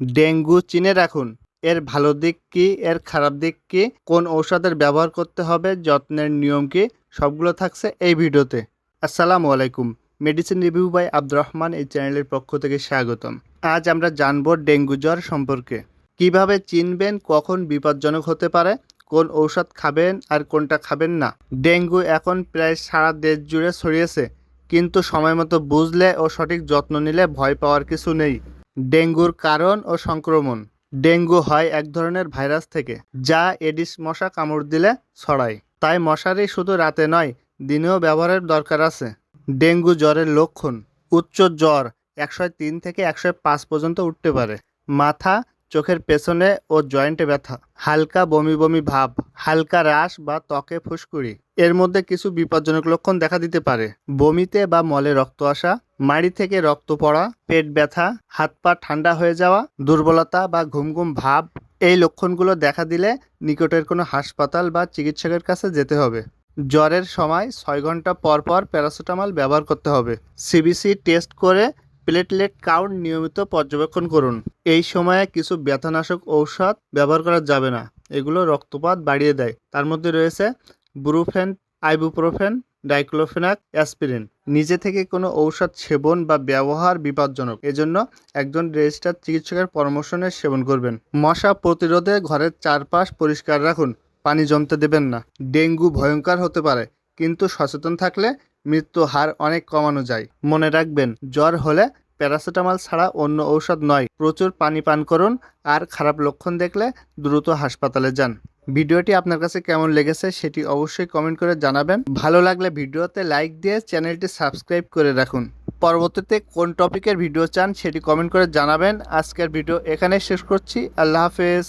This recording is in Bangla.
ডেঙ্গু চিনে রাখুন। এর ভালো দিক কি, এর খারাপ দিক কি, কোন ঔষধের ব্যবহার করতে হবে, যত্নের নিয়ম কি, সবগুলো থাকছে এই ভিডিওতে। আসসালামু আলাইকুম। Medicine review by Abdur Rahman এই চ্যানেলের পক্ষ থেকে স্বাগতম। আজ আমরা জানব ডেঙ্গু জ্বর সম্পর্কে। কীভাবে চিনবেন, কখন বিপজ্জনক হতে পারে, কোন ঔষধ খাবেন আর কোনটা খাবেন না। ডেঙ্গু এখন প্রায় সারা দেশ জুড়ে ছড়িয়েছে, কিন্তু সময় মতো বুঝলে ও সঠিক যত্ন নিলে ভয় পাওয়ার কিছু নেই। ডেঙ্গুর কারণ ও সংক্রমণ। ডেঙ্গু হয় এক ধরনের ভাইরাস থেকে, যা এডিস মশা কামড় দিলে ছড়ায়। তাই মশারি শুধু রাতে নয়, দিনেও ব্যবহারের দরকার আছে। ডেঙ্গু জ্বরের লক্ষণ, উচ্চ জ্বর একশো তিন থেকে একশো পাঁচ পর্যন্ত উঠতে পারে। মাথা চোখের পেছনে ও জয়েন্টে ব্যথা, হালকা বমি বমি ভাব, হালকা রাশ বা ত্বকে ফুসকুড়ি। এর মধ্যে কিছু বিপজ্জনক লক্ষণ দেখা দিতে পারে। বমিতে বা মলে রক্ত আসা, মাড়ি থেকে রক্ত পড়া, পেট ব্যথা, হাত পা ঠান্ডা হয়ে যাওয়া, দুর্বলতা বা ঘুম ঘুম ভাব, এই লক্ষণগুলো দেখা দিলে নিকটের কোনো হাসপাতাল বা চিকিৎসকের কাছে যেতে হবে। জ্বরের সময় ছয় ঘণ্টা পর পর প্যারাসিটামল ব্যবহার করতে হবে। সিবিসি টেস্ট করে প্লেটলেট কাউন্ট নিয়মিত পর্যবেক্ষণ করুন। এই সময়ে কিছু ব্যথানাশক ঔষধ ব্যবহার করা যাবে না। এগুলো রক্তপাত বাড়িয়ে দেয়। তার মধ্যে রয়েছে ব্রুফেন, আইবুপ্রোফেন, ডাইক্লোফেনাক, অ্যাসপিরিন। নিজে থেকে কোনো ঔষধ সেবন বা ব্যবহার বিপজ্জনক। এজন্য একজন রেজিস্টার্ড চিকিৎসকের পরামর্শ নিয়ে সেবন করবেন। মশা প্রতিরোধে ঘরের চারপাশ পরিষ্কার রাখুন। পানি জমতে দেবেন না। ডেঙ্গু ভয়ঙ্কর হতে পারে। কিন্তু সচেতন থাকলে মৃত্যু হার অনেক কমানো যায়। মনে রাখবেন, জ্বর হলে প্যারাসিটামল ছাড়া অন্য ঔষধ নয়। প্রচুর পানি পান করুন আর খারাপ লক্ষণ দেখলে দ্রুত হাসপাতালে যান। ভিডিওটি আপনার কাছে কেমন লেগেছে সেটি অবশ্যই কমেন্ট করে জানাবেন। ভালো লাগলে ভিডিওতে লাইক দিয়ে চ্যানেলটি সাবস্ক্রাইব করে রাখুন। পরবর্তীতে কোন টপিকের ভিডিও চান সেটি কমেন্ট করে জানাবেন। আজকের ভিডিও এখানে শেষ করছি। আল্লাহ হাফেজ।